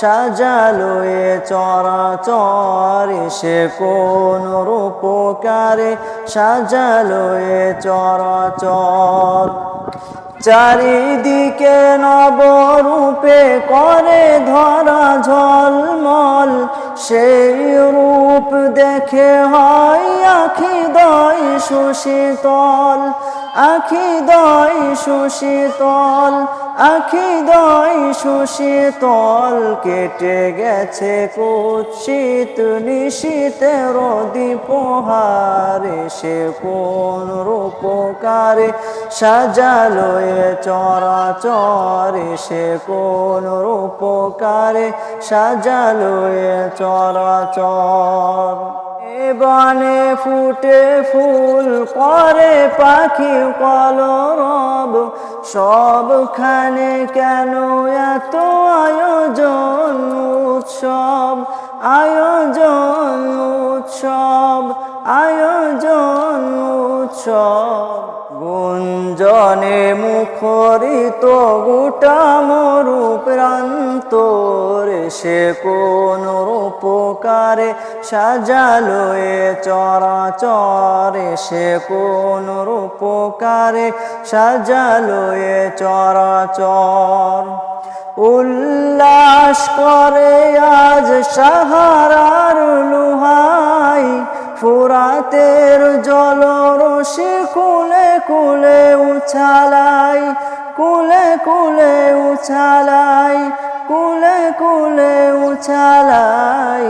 সাজালো এ চরাচর সে কোন রূপকারে সাজালো এ চরাচর। চারিদিকে নবরূপে করে ধরা ঝলমল, সেই রূপ দেখে হয় আখি সুশীতল, আখি দয় সুশীতল, আখি দয় সুশীতল, কেটে গেছে কুৎসিত নিশীতের দীপহারে সে কোন রূপকারে সাজালো এ চরাচরে, সে কোন রূপকারে সাজালো এ চরাচর। বনে ফুটে ফুল করে পাখি কলরব, সবখানে কেন এত আয়োজন উৎসব? আয়োজন উৎসব আয়োজন উৎসব। গুঞ্জনে মুখরিত গোটা মরু প্রান্ত সে কোন রূপকারে সাজালো এ চরাচরে? সে কোন রূপকারে সাজালো এ চরাচর? উল্লাস করে আজ সাহারার লুহাই, ফুরাতের জলরসে কুলে কুলে উছালাই। কুলে কুলে উছালাই, কুলে কুলে উছালাই।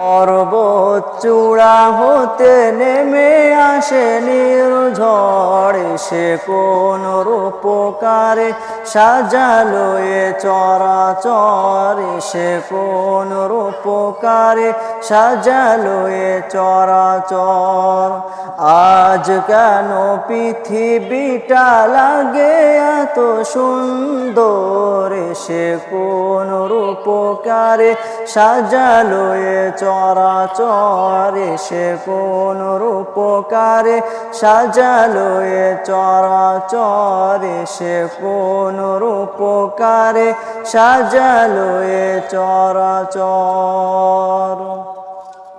পর্বত চূড়া হতে নেমে আসে নির্ঝড় সে কোন রূপকারে সাজালো এ চরাচরে, সে কোন রূপকারে সাজালো এ চরাচর। আজ কেন পৃথিবীটা লাগে এত সুন্দর সে কোন রূপকারে সাজালো এ চরাচরে, সে কোন রূপকারে সাজালো এ চরাচরে, সে কোন রূপকারে সাজালো এ চরাচর।